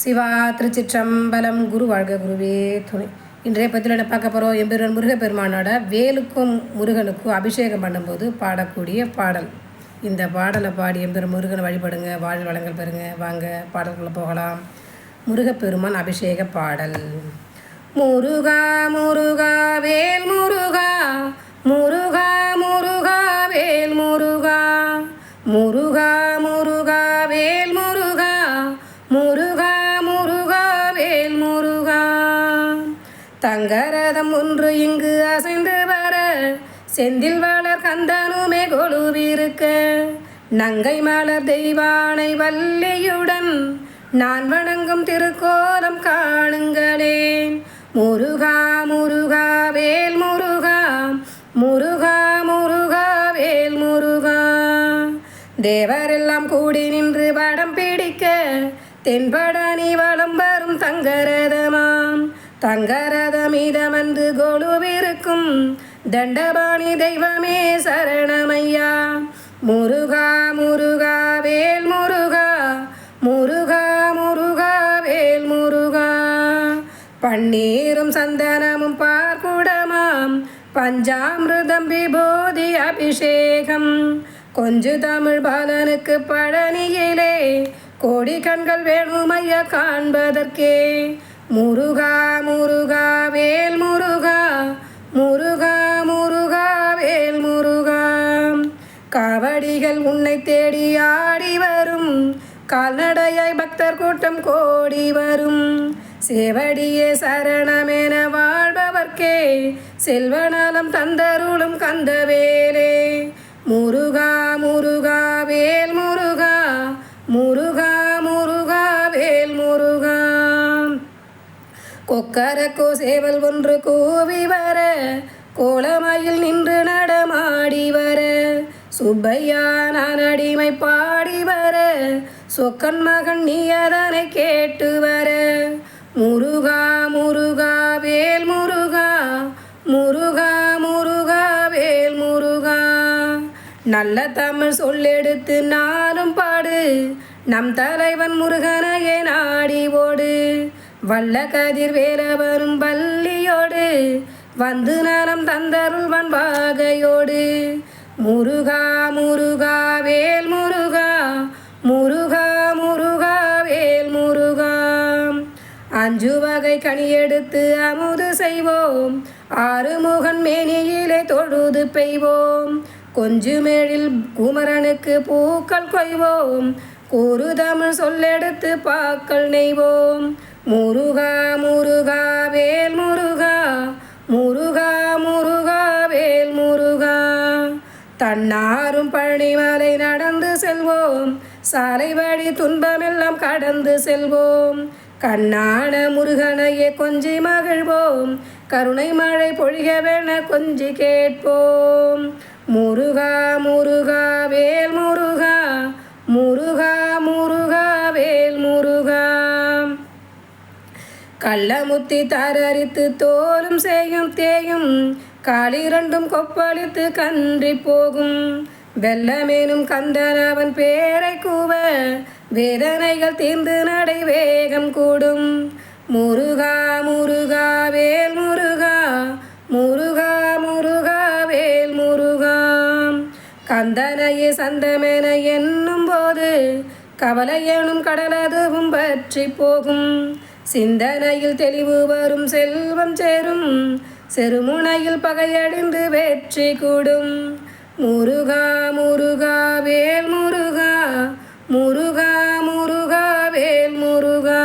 சிவா திருச்சிற்றம்பலம் குரு வாழ்க குருவே துணை. இன்றைய பதிவில் என்ன பார்க்க போகிறோம் எம்பெருவன் முருகப்பெருமானோட வேலுக்கும் முருகனுக்கும் அபிஷேகம் பண்ணும்போது பாடக்கூடிய பாடல். இந்த பாடலை பாடி எம்பெரு முருகனை வழிபடுங்க. வாழ் வளங்கள் பெறுங்க. வாங்க பாடல்களை போகலாம். முருகப்பெருமான் அபிஷேக பாடல். முருகா முருகா வேல் முருகா. முருகா முருகா வேல் முருகா. முருகா முருகா வேல் முருகா தங்கரதம் ஒன்று இங்கு அசைந்து வர. செந்தில் வளர் கந்தனுமே கொழுவிருக்க. நங்கை மலர் தெய்வானை வல்லியுடன் நான் வணங்கும் திருக்கோலம் காணுங்களேன். முருகா முருகா வேல் முருகா முருகா முருகா வேல் முருகா. தேவரெல்லாம் கூடி நின்று வடம் பிடிக்க. தென்பட நீ வளம் வரும் தங்கரதமா. தங்கரதமிதமன்று கொழுவிருக்கும் தண்டபாணி தெய்வமே சரணமையா. முருகா முருகா வேல் முருகா. முருகா முருகா வேல் முருகா. பன்னீரும் சந்தனமும் பார்க்குடமாம் பஞ்சாமிருதம் விபூதி அபிஷேகம். கொஞ்சு தமிழ் பாலனுக்கு பழனியிலே கோடி கண்கள் வேணுமைய காண்பதற்கே. முருகா முருகா மேல் உன்னை தேடி ஆடி வரும். கால்நடையாய் பக்தர் கூட்டம் கோடி வரும். சேவடியே சரணமென வாழ்பவர்க்கே செல்வநலம் தந்தருளும் கந்தவேலே. முருகா முருகா வேல் முருகா முருகா முருகா வேல் முருகா. கொக்கரக்கோ சேவல் ஒன்று கூவி வர கோலமயில் நின்று நடமாடி வர. சுப்பையா நான் அடிமை பாடி வர சொக்கன் மகன் நீ அதனை கேட்டு வர. முருகா முருகா வேல் முருகா முருகா முருகா வேல் முருகா. நல்ல தமிழ் சொல்லெடுத்து நானும் பாடு நம் தலைவன் முருகனையே நாடி ஓடு. வல்ல கதிர் வேலவரும் பள்ளியோடு வந்து நலம் தந்தருள்வன் வாகையோடு. முருகா முருகா வேல் முருகா. முருகா முருகா வேல் முருகா. அஞ்சு வகை கனி எடுத்து அமுது செய்வோம். ஆறுமுகன் மேனியிலே தொழுது பெய்வோம். கொஞ்சுமேழில் குமரனுக்கு பூக்கள் கொய்வோம். கூறு தமிழ் சொல்லெடுத்து பாக்கள் நெய்வோம். முருகா முருகா வேல் முருகா. தன்னாரும் பழனிமலை நடந்து செல்வோம். சாலை வழி துன்பமெல்லாம் கடந்து செல்வோம். கண்ணான முருகனையே கொஞ்சி மகிழ்வோம். கருணை மழை பொழிகவென கொஞ்சி கேட்போம். முருகா முருகா வேல் முருகா. முருகா முருகா வேல் முருகா. கள்ளமுத்தி தரரித்து தோலும் செய்யும் தேயும். காலிரண்டும் கொப்பளித்து கன்றி போகும். வெள்ளமேனும் கந்தன் அவன் பேரை கூவ வேதனைகள் தீர்ந்து நடை வேகம் கூடும். முருகா முருகா வேல் முருகா முருகா முருகா வேல் முருகா. கந்தனையே சந்தமென என்னும் போது கவலையனும் கடலதுவும் பற்றி போகும். சிந்தனையில் தெளிவு வரும் செல்வம் சேரும் செருமுனையில் பகையடிந்து வெற்றி கூடும். முருகா முருகா வேல் முருகா. முருகா முருகா வேல் முருகா.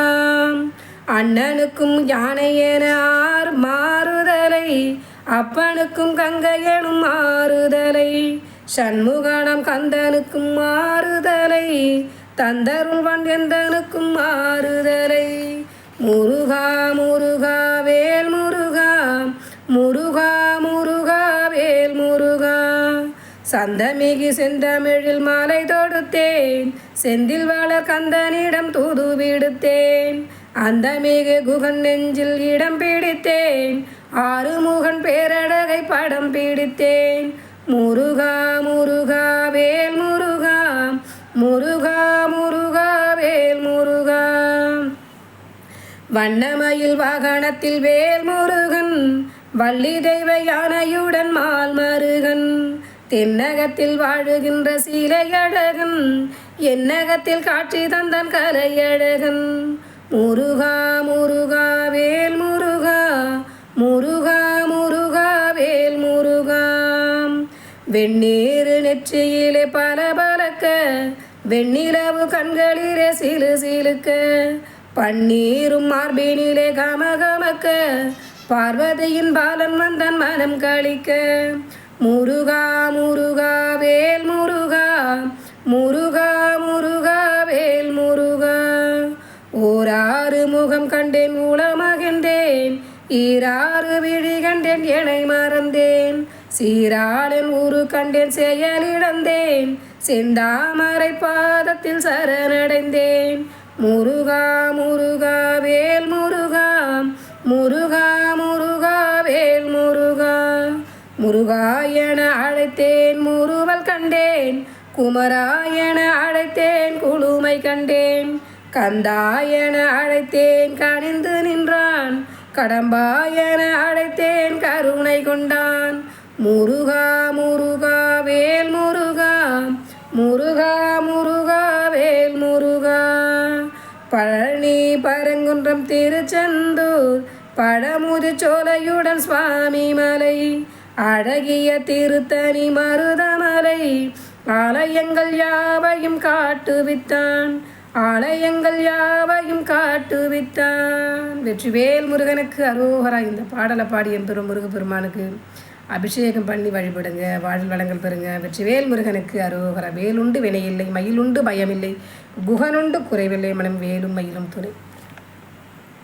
அண்ணனுக்கும் யானை என ஆர் மாறுதலை அப்பனுக்கும் கங்கையனும் மாறுதலை சண்முகனம் கந்தனுக்கும் மாறுதலை தந்தருள்வன் எந்தனுக்கும் மாறுதலை. முருகா முருகா வேல் முருகா. முருகா முருகா வேல் முருகா. சந்தமிகு செந்தமிழில் மாலை தொடுத்தேன். செந்தில் வளர் கந்தனிடம் தூது விடுத்தேன். அந்த மிகு குகன் நெஞ்சில் இடம் பிடித்தேன். ஆறுமுகன் பேரழகை படம் பிடித்தேன். முருகா முருகா வேல் முருகா முருகா முருகா வேல் முருகா வண்ணமயில் வாகனத்தில் வேல் முருகன் வள்ளி தெய்வ யானையுடன் மால் மருகன். தென்னகத்தில் வாழுகின்ற சீலையழகன் என்னகத்தில் காட்சி தந்தன் கலையழகன். முருகா முருகா வேல் முருகா முருகா முருகா வேல் முருகா. வெந்நீர் நெற்றியிலே பல பலக்க வெண்ணிலவு கண்களிலே சிலு சிலுக்க. பன்னீரும் மார்பினிலே கமகமக்க பார்வதியின் பாலன் வந்தன் மனம் கழிக்க. முருகா முருகா வேல் முருகா முருகா முருகா வேல் முருகா. ஓராறு முகம் கண்டேன் ஊளமகின்றேன் ஈராறு விழி கண்டேன் எனை மறந்தேன். சீராளன் ஊரு கண்டேன் செயலிழந்தேன். செந்தாமரை பாதத்தில் சரணடைந்தேன். முருகா முருகா வேல் முருகா. முருகா முருகா வேல் முருகா. முருகா என அழைத்தேன் முருவல் கண்டேன். குமரா என அழைத்தேன் குளுமை கண்டேன். கந்தா என அழைத்தேன் கனிந்து நின்றான். கடம்பா என அழைத்தேன் கருணை கொண்டான். முருகா மு பரங்குன்றம் திருச்செந்தூர் பழமுது சோலையுடன் சுவாமி மலை அழகிய திருத்தணி மருதமலை ஆலயங்கள் யாவையும் காட்டுவித்தான் ஆலயங்கள் யாவையும் காட்டுவித்தான். வெற்றிவேல் முருகனுக்கு அரோகரா இந்த பாடலை பாடி எம்பெரும் முருகப்பெருமானுக்கு அபிஷேகம் பண்ணி வழிபடுங்க வாழ் வளங்கள் பெறுங்க. வெற்றிவேல் முருகனுக்கு அரோகரா. வேலுண்டு வினையில்லை மயிலுண்டு பயமில்லை குகனுண்டு குறைவில்லை மனம் வேலும் மயிலும் துணை.